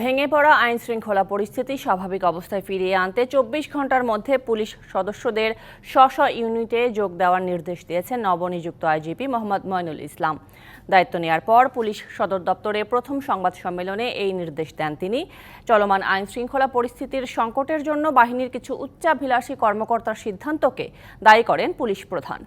ভেঙে পড়া আইন শৃঙ্খলা পরিস্থিতি স্বাভাবিক অবস্থায় ফিরিয়ে আনতে চব্বিশ ঘণ্টার মধ্যে পুলিশ সদস্যদের স্ব স্ব ইউনিটে যোগ দেওয়ার নির্দেশ দিয়েছেন নবনিযুক্ত আইজিপি মোহাম্মদ ময়নুল ইসলাম। দায়িত্ব নেওয়ার পর পুলিশ সদর দপ্তরে প্রথম সংবাদ সম্মেলনে এই নির্দেশ দেন তিনি। চলমান আইন শৃঙ্খলা পরিস্থিতির সংকটের জন্য বাহিনীর কিছু উচ্চাভিলাষী কর্মকর্তার সিদ্ধান্তকে দায়ী করেন পুলিশ প্রধান।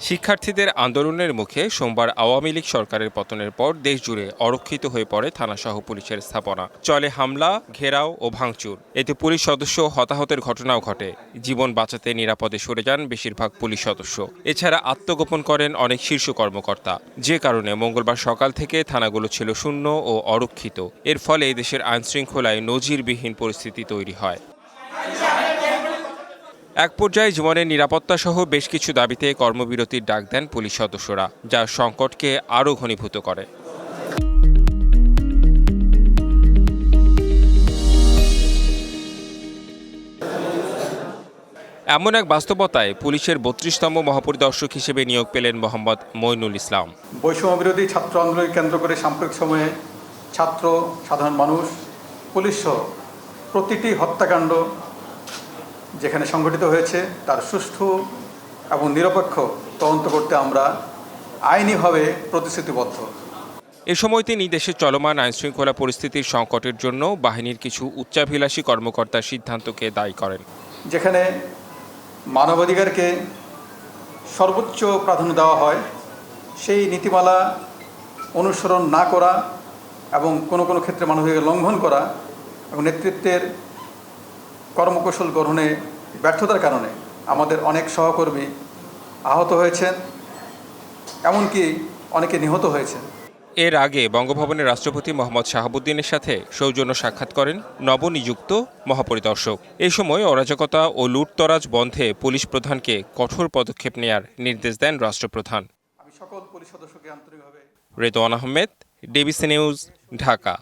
শিক্ষার্থীদের আন্দোলনের মুখে সোমবার আওয়ামী লীগ সরকারের পতনের পর দেশজুড়ে অরক্ষিত হয়ে পড়ে থানাসহ পুলিশের স্থাপনা। চলে হামলা, ঘেরাও ও ভাঙচুর। এতে পুলিশ সদস্য হতাহতের ঘটনাও ঘটে। জীবন বাঁচাতে নিরাপদে সরে যান বেশিরভাগ পুলিশ সদস্য। এছাড়া আত্মগোপন করেন অনেক শীর্ষ কর্মকর্তা। যে কারণে মঙ্গলবার সকাল থেকে থানাগুলো ছিল শূন্য ও অরক্ষিত। এর ফলে দেশের আইনশৃঙ্খলায় নজিরবিহীন পরিস্থিতি তৈরি হয়। এক পর্যায়ে জীবনের নিরাপত্তা সহ বেশ কিছু দাবিতে কর্মবিরতির ডাক দেন পুলিশ সদস্যরা, যা সংকটকে আরও ঘনীভূত করে। এমন এক বাস্তবতায় পুলিশের বত্রিশতম মহাপরিদর্শক হিসেবে নিয়োগ পেলেন মোহাম্মদ মইনুল ইসলাম। বৈষম্য বিরোধী ছাত্র আন্দোলনকে কেন্দ্র করে সাম্প্রতিক সময়ে ছাত্র, সাধারণ মানুষ, পুলিশ সহ প্রতিটি হত্যাকাণ্ড যেখানে সংঘটিত হয়েছে তার সুষ্ঠু এবং নিরপেক্ষ তদন্ত করতে আমরা আইনিভাবে প্রতিশ্রুতিবদ্ধ। এ সময় তিনি দেশের চলমান আইনশৃঙ্খলা পরিস্থিতির সংকটের জন্য বাহিনীর কিছু উচ্চাভিলাষী কর্মকর্তার সিদ্ধান্তকে দায়ী করেন। যেখানে মানবাধিকারকে সর্বোচ্চ প্রাধান্য দেওয়া হয় সেই নীতিমালা অনুসরণ না করা এবং কোনো কোনো ক্ষেত্রে মানবাধিকার লঙ্ঘন করা এবং নেতৃত্বের কর্মকৌশল গ্রহণে ব্যর্থতার কারণে আমাদের অনেক সহকর্মী আহত হয়েছেন এমনকি অনেকে নিহত হয়েছেন। এর আগে বঙ্গভবনের রাষ্ট্রপতি মোহাম্মদ শাহাবুদ্দিনের সাথে সৌজন্য সাক্ষাৎ করেন নবনিযুক্ত মহাপরিদর্শক। এই সময় অরাজকতা ও লুটতরাজ বন্ধে পুলিশ প্রধানকে কঠোর পদক্ষেপ নেয়ার নির্দেশ দেন রাষ্ট্রপ্রধান। আমি সকল পুলিশ সদস্যকে আন্তরিকভাবে রেদওয়ান আহমেদ ডিবিসি নিউজ ঢাকা।